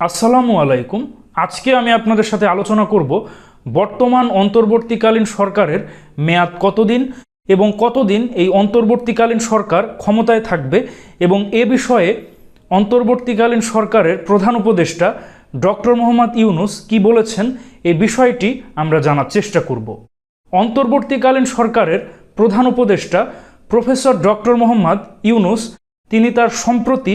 আসসালামু আলাইকুম। আজকে আমি আপনাদের সাথে আলোচনা করব বর্তমান অন্তর্বর্তীকালীন সরকারের মেয়াদ কতদিন এবং কতদিন এই অন্তর্বর্তীকালীন সরকার ক্ষমতায় থাকবে এবং এ বিষয়ে অন্তর্বর্তীকালীন সরকারের প্রধান উপদেষ্টা ডক্টর মোহাম্মদ ইউনুস কি বলেছেন এই বিষয়টি আমরা জানার চেষ্টা করব। অন্তর্বর্তীকালীন সরকারের প্রধান উপদেষ্টা প্রফেসর ডক্টর মোহাম্মদ ইউনুস, তিনি তার সম্প্রতি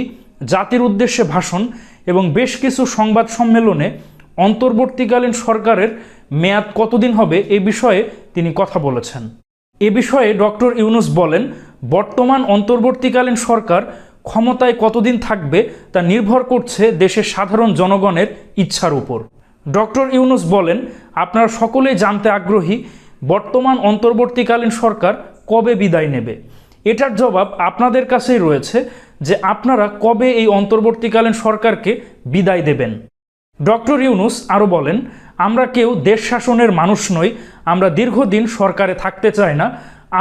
জাতির উদ্দেশ্যে ভাষণ এবং বেশ কিছু সংবাদ সম্মেলনে অন্তর্বর্তীকালীন সরকারের মেয়াদ কতদিন হবে এ বিষয়ে তিনি কথা বলেছেন। এ বিষয়ে ডক্টর ইউনুস বলেন, বর্তমান অন্তর্বর্তীকালীন সরকার ক্ষমতায় কতদিন থাকবে তা নির্ভর করছে দেশের সাধারণ জনগণের ইচ্ছার উপর। ডক্টর ইউনুস বলেন, আপনারা সকলেই জানতে আগ্রহী, বর্তমান অন্তর্বর্তীকালীন সরকার কবে বিদায় নেবে? এটার জবাব আপনাদের কাছেই রয়েছে। যে আপনারা কবে এই অন্তর্বর্তীকালীন সরকারকে বিদায় দেবেন। ডক্টর ইউনুস আরও বলেন, আমরা কেউ দেশ শাসনের মানুষ নই, আমরা দীর্ঘদিন সরকারে থাকতে চাই না।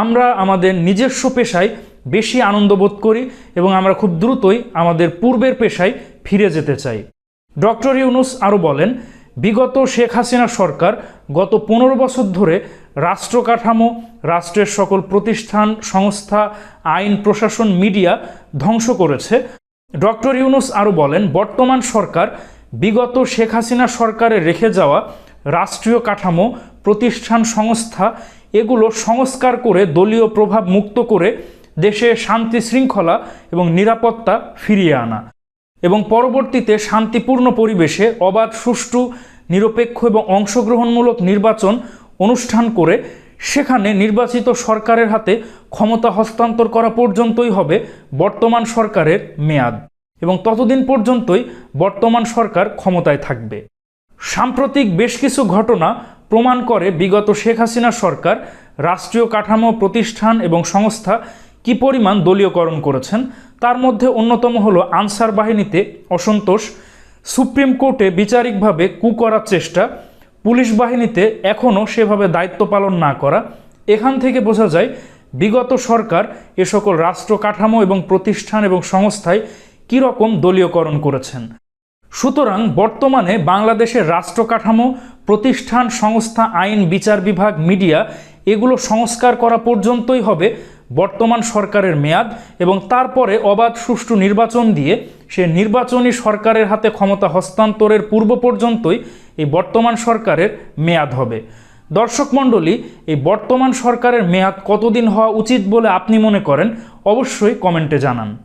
আমরা আমাদের নিজস্ব পেশায় বেশি আনন্দ বোধ করি এবং আমরা খুব দ্রুতই আমাদের পূর্বের পেশায় ফিরে যেতে চাই। ডক্টর ইউনুস আরও বলেন বিগত শেখ হাসিনা সরকার গত পনেরো বছর ধরে রাষ্ট্র কাঠামো, রাষ্ট্রের সকল প্রতিষ্ঠান, সংস্থা, আইন, প্রশাসন, মিডিয়া ধ্বংস করেছে। ডক্টর ইউনুস আরও বলেন, বর্তমান সরকার বিগত শেখ হাসিনা সরকারে রেখে যাওয়া রাষ্ট্রীয় কাঠামো, প্রতিষ্ঠান, সংস্থা, এগুলো সংস্কার করে দলীয় প্রভাব মুক্ত করে দেশে শান্তি, শৃঙ্খলা এবং নিরাপত্তা ফিরিয়ে আনা। এবং পরবর্তীতে শান্তিপূর্ণ পরিবেশে অবাধ, সুষ্ঠু, নিরপেক্ষ এবং অংশগ্রহণমূলক নির্বাচন অনুষ্ঠান করে সেখানে নির্বাচিত সরকারের হাতে ক্ষমতা হস্তান্তর করা পর্যন্তই হবে বর্তমান সরকারের মেয়াদ এবং ততদিন পর্যন্তই বর্তমান সরকার ক্ষমতায় থাকবে। সাম্প্রতিক বেশ কিছু ঘটনা প্রমাণ করে বিগত শেখ হাসিনা সরকার, রাষ্ট্রীয় কাঠামো, প্রতিষ্ঠান এবং সংস্থা কি পরিমাণ দলীয়করণ করেছেন? তার মধ্যে অন্যতম হলো আনসার বাহিনীতে অসন্তোষ, সুপ্রিম কোর্টে বিচারিকভাবে কু করার চেষ্টা, পুলিশ বাহিনীতে এখনও সেভাবে দায়িত্ব পালন না করা। এখান থেকে বোঝা যায়, বিগত সরকার এ সকল রাষ্ট্র কাঠামো এবং প্রতিষ্ঠান এবং সংস্থায় কীরকম দলীয়করণ করেছেন। সুতরাং বর্তমানে বাংলাদেশের রাষ্ট্র কাঠামো, প্রতিষ্ঠান, সংস্থা, আইন, বিচার বিভাগ, মিডিয়া এগুলো সংস্কার করা পর্যন্তই হবে। বর্তমান সরকারের মেয়াদ এবং তারপরে অবাধ সুষ্ঠু নির্বাচন দিয়ে সে নির্বাচনী সরকারের হাতে ক্ষমতা হস্তান্তরের পূর্ব পর্যন্তই এই বর্তমান সরকারের মেয়াদ হবে। দর্শক মণ্ডলী, এই বর্তমান সরকারের মেয়াদ কতদিন হওয়া উচিত বলে আপনি মনে করেন? অবশ্যই কমেন্টে জানান।